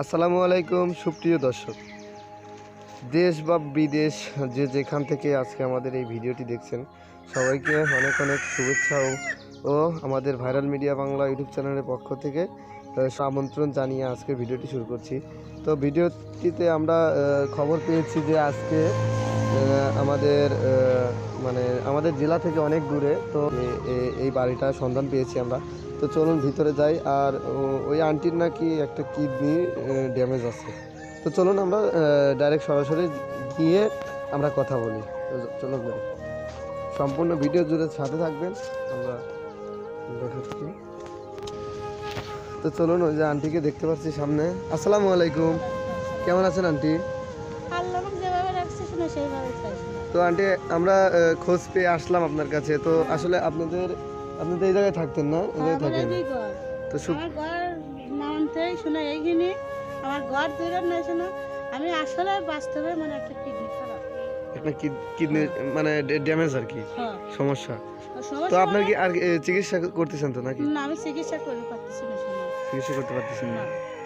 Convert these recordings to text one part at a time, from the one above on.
আসসালামু আলাইকুম, সুপ্রিয় দর্শক। দেশ বা বিদেশ, যে যেখান থেকে আজকে আমাদের এই ভিডিওটি দেখছেন, সবাইকে অনেক অনেক শুভেচ্ছা ও আমাদের ভাইরাল মিডিয়া বাংলা ইউটিউব চ্যানেলের পক্ষ থেকে আমন্ত্রণ জানিয়ে আজকে ভিডিওটি শুরু করছি। তো ভিডিওটিতে আমরা খবর পেয়েছি যে আজকে আমাদের মানে আমাদের জেলা থেকে অনেক দূরে, তো এই বাড়িটা সন্ধান পেয়েছি আমরা। তো চলুন ভিতরে যাই, আর ওই আন্টির নাকি একটা কিডনি ড্যামেজ আছে। তো চলুন আমরা ডাইরেক্ট সরাসরি গিয়ে আমরা কথা বলি। চলুন। সম্পূর্ণ ভিডিও জুড়ে সাথে থাকবেন। আমরা দেখাচ্ছি। তো চলুন ওই যে আন্টিকে দেখতে পাচ্ছি সামনে। আসসালামু আলাইকুম। কেমন আছেন আন্টি? তো আন্টি আমরা খোঁজ পেয়ে আসলাম আপনার কাছে। তো আসলে আপনাদের আপনি তো এই জায়গায় থাকতেন না? এই জায়গায় থাকেন। তো আমার ঘর নামতেই শুনে এইখানে। আমার ঘর দূরে নাই শোনো। আমি আসলে বাস্তবে মানে একটা কিডনি খারাপ। আপনার কিডনি মানে ড্যামেজ আর কি। হ্যাঁ। সমস্যা। তো আপনার কি মানে- আর চিকিৎসা করতেছেন তো নাকি? না আমি চিকিৎসা করতে পারতেছি না চিকিৎসা করতে পারতেছেন না। না। নিতে-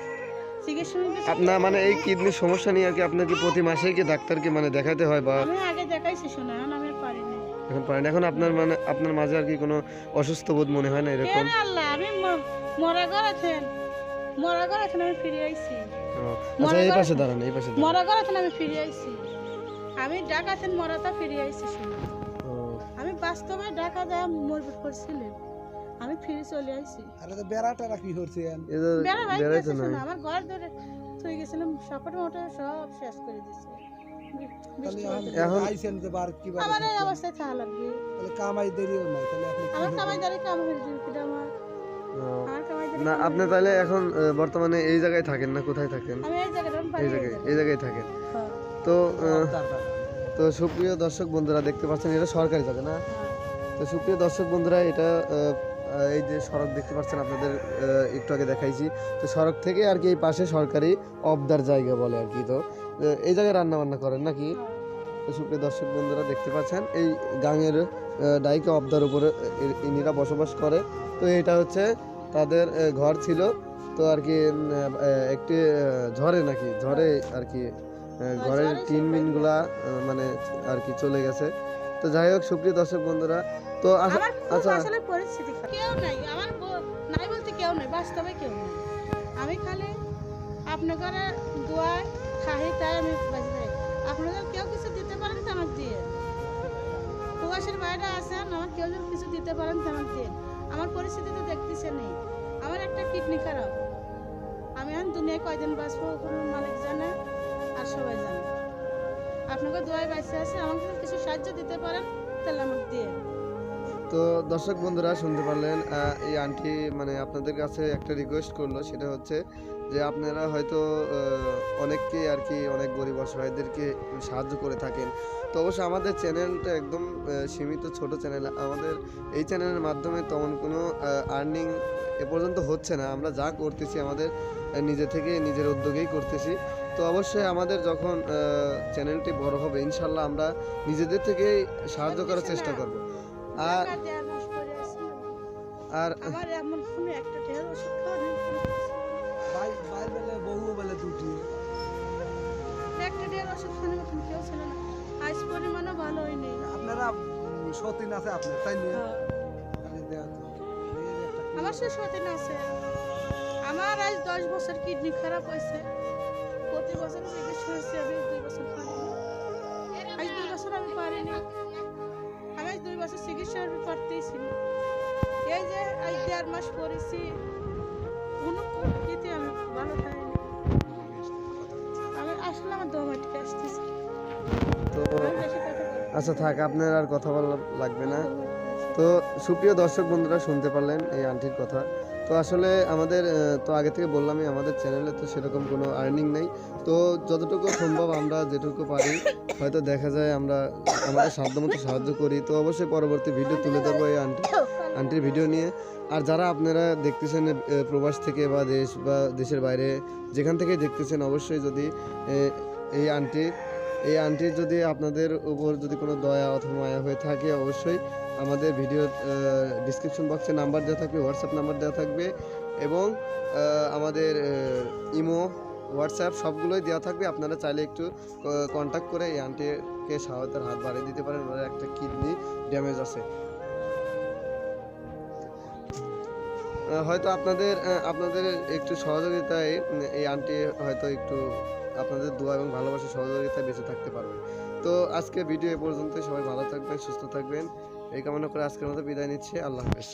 আপনার মানে এই কিডনির সমস্যা নিয়ে আর কি আপনার কি প্রতি মাসেই কি ডাক্তারকে মানে দেখাতে হয় বা আমি আগে দেখাইছি শোনো এখন আমি পারিনি এখন পারেন এখন আপনার মানে আপনার মাঝে আর কি কোনো অসুস্থ বোধ মনে হয় না এরকম? আল্লাহ আমি মরা আছেন আমি ফিরে আইছি। আচ্ছা এই পাশে দাঁড়ান এই পাশে মরা আমি ফিরে আইছি। আমি ঢাকা আছেন মরাটা ফিরে আইছি শোনো। ও, আমি বাস্তবে ঢাকা যায় মরবুট করছিলাম আমি ফিরে চলে আইছি আরে তো বেড়াটা কি তো বেড়া ভাই গেছে আমার ঘর ধরে থই গেছিলাম সাপোর্ট মোটে সব শেষ করে দিছে। এখন এখন- আইছেন তো বার কি আমার এই অবস্থায় লাগবে। তাহলে কামাই দেরিও নাই তাহলে আপনি আমার কামাই কাম হয়ে যাবে আমার না আপনি তাহলে এখন বর্তমানে এই জায়গায় থাকেন না? কোথায় থাকেন? এই জায়গায় এই জায়গায় থাকেন। হ্যাঁ, তো। তো সুপ্রিয় দর্শক বন্ধুরা দেখতে পাচ্ছেন এটা সরকারি জায়গা না? হ্যাঁ। তো সুপ্রিয় দর্শক বন্ধুরা এটা এই যে সড়ক দেখতে পাচ্ছেন আপনাদের একটু আগে দেখাইছি। তো সড়ক থেকে আর কি এই পাশে সরকারি অবদার জায়গা বলে আর কি তো। এই জায়গায় রান্না বান্না করেন নাকি? সুপ্রিয় দর্শক বন্ধুরা দেখতে পাচ্ছেন এই গাঙের ডাইকে অবদার উপরে ইনিরা বসবাস করে। তো এটা হচ্ছে তাদের ঘর ছিল। তো আর কি একটি ঝড়ে নাকি? ঝড়ে আর কি ঘরের টিন মিনগুলা মানে আর কি চলে গেছে। তো যাই হোক সুপ্রিয় দর্শক বন্ধুরা তো আমার আচ্ছা। আসলে পরিস্থিতি। কেউ নাই আমার নাই বলতে কেউ নাই বাস্তবে কেউ নাই। আমি খালি আপনাদের দোয়ায় খাহি তাই আমি বাঁচি আপনাদের কেউ কিছু দিতে পারেন তো দিয়ে? প্রবাসের বাইরে আছেন আমার কেউ যদি কিছু দিতে পারেন তো দিয়ে। আমার পরিস্থিতি তো দেখতেছে নেই আমার একটা কিডনি খারাপ। আমি এখন দুনিয়ায় কয়দিন বাঁচবো কোনো মালিক জানে আর সবাই জানে। আপনাকে দোয়ায় বাঁচতে আছে আমাকে কিছু সাহায্য দিতে পারেন তাহলে আমাকে দিয়ে তো দর্শক বন্ধুরা শুনতে পারলেন এই আন্টি মানে আপনাদের কাছে একটা রিকোয়েস্ট করল সেটা হচ্ছে যে আপনারা হয়তো আহ, অনেককেই আর কি অনেক গরিব অসহায়দেরকে সাহায্য করে থাকেন। তো অবশ্য আমাদের চ্যানেলটা একদম সীমিত ছোট চ্যানেল আমাদের এই চ্যানেলের মাধ্যমে তেমন কোনো আর্নিং এ পর্যন্ত হচ্ছে না। আমরা যা করতেছি আমাদের নিজে থেকে নিজের উদ্যোগেই করতেছি। তো অবশ্যই আমাদের যখন চ্যানেলটি বড় হবে ইনশাল্লাহ আমরা নিজেদের থেকেই সাহায্য করার চেষ্টা করব। আর আর আমার এমন ফোনে একটা ঢের ওষুধ খাওয়া নেই। ভাই ভাই বেলে বহু বেলে দুটি একটা ঢের ওষুধ খাওয়ার মতন কেউ ছিল না। আজ পরিমাণও ভালো হয়নি আপনারা সতীন আছে আপনার তাই নিয়ে? হ্যাঁ। আমার সে সতীন আছে। আমার আজ দশ বছর কিডনি খারাপ হয়েছে। প্রতি বছর চিকিৎসা হয়েছে আমি দুই বছর পারিনি। আজ দুই বছর আমি পারিনি। আমি আজ দুই বছর চিকিৎসা আমি করতেইছি এই যে আজ দেড় মাস করেছি কোনো পদ্ধতিতে আমি ভালো থাকিনি আমি আসলে আমার দম আটকে আসতেছি। তো। আচ্ছা থাক আপনার আর কথা বলা লাগবে না। তো সুপ্রিয় দর্শক বন্ধুরা শুনতে পারলেন এই আন্টির কথা। তো আসলে আমাদের তো আগে থেকে বললামই আমাদের চ্যানেলে তো সেরকম কোনো আর্নিং নেই। তো যতটুকু সম্ভব আমরা যেটুকু পারি, হয়তো দেখা যায় আমরা আমাদের সাধ্যমতো সাহায্য করি। তো অবশ্যই পরবর্তী ভিডিও তুলে ধরবো এই আন্টি আন্টির ভিডিও নিয়ে। আর যারা আপনারা দেখতেছেন প্রবাস থেকে বা দেশ বা দেশের বাইরে, যেখান থেকে দেখতেছেন, অবশ্যই যদি এই আন্টি এই আন্টির যদি আপনাদের উপর যদি কোনো দয়া অথবা মায়া হয়ে থাকে, অবশ্যই আমাদের ভিডিও ডিসক্রিপশন বক্সে নাম্বার দেওয়া থাকবে হোয়াটসঅ্যাপ নাম্বার দেওয়া থাকবে এবং আমাদের ইমো হোয়াটসঅ্যাপ সবগুলোই দেওয়া থাকবে। আপনারা চাইলে একটু কন্ট্যাক্ট করে এই আন্টিকে সহায়তার হাত বাড়িয়ে দিতে পারেন। ওনার একটা কিডনি ড্যামেজ আছে। হয়তো আপনাদের আপনাদের একটু সহযোগিতায় এই আন্টি হয়তো একটু আপনাদের দোয়া এবং ভালোবাসা সহযোগিতায় বেঁচে থাকতে পারবে। তো আজকে ভিডিও এ পর্যন্ত সবাই ভালো থাকবেন, সুস্থ থাকবেন। এই কামনা করে আজকের মতো বিদায় নিচ্ছি। আল্লাহ হাফেজ।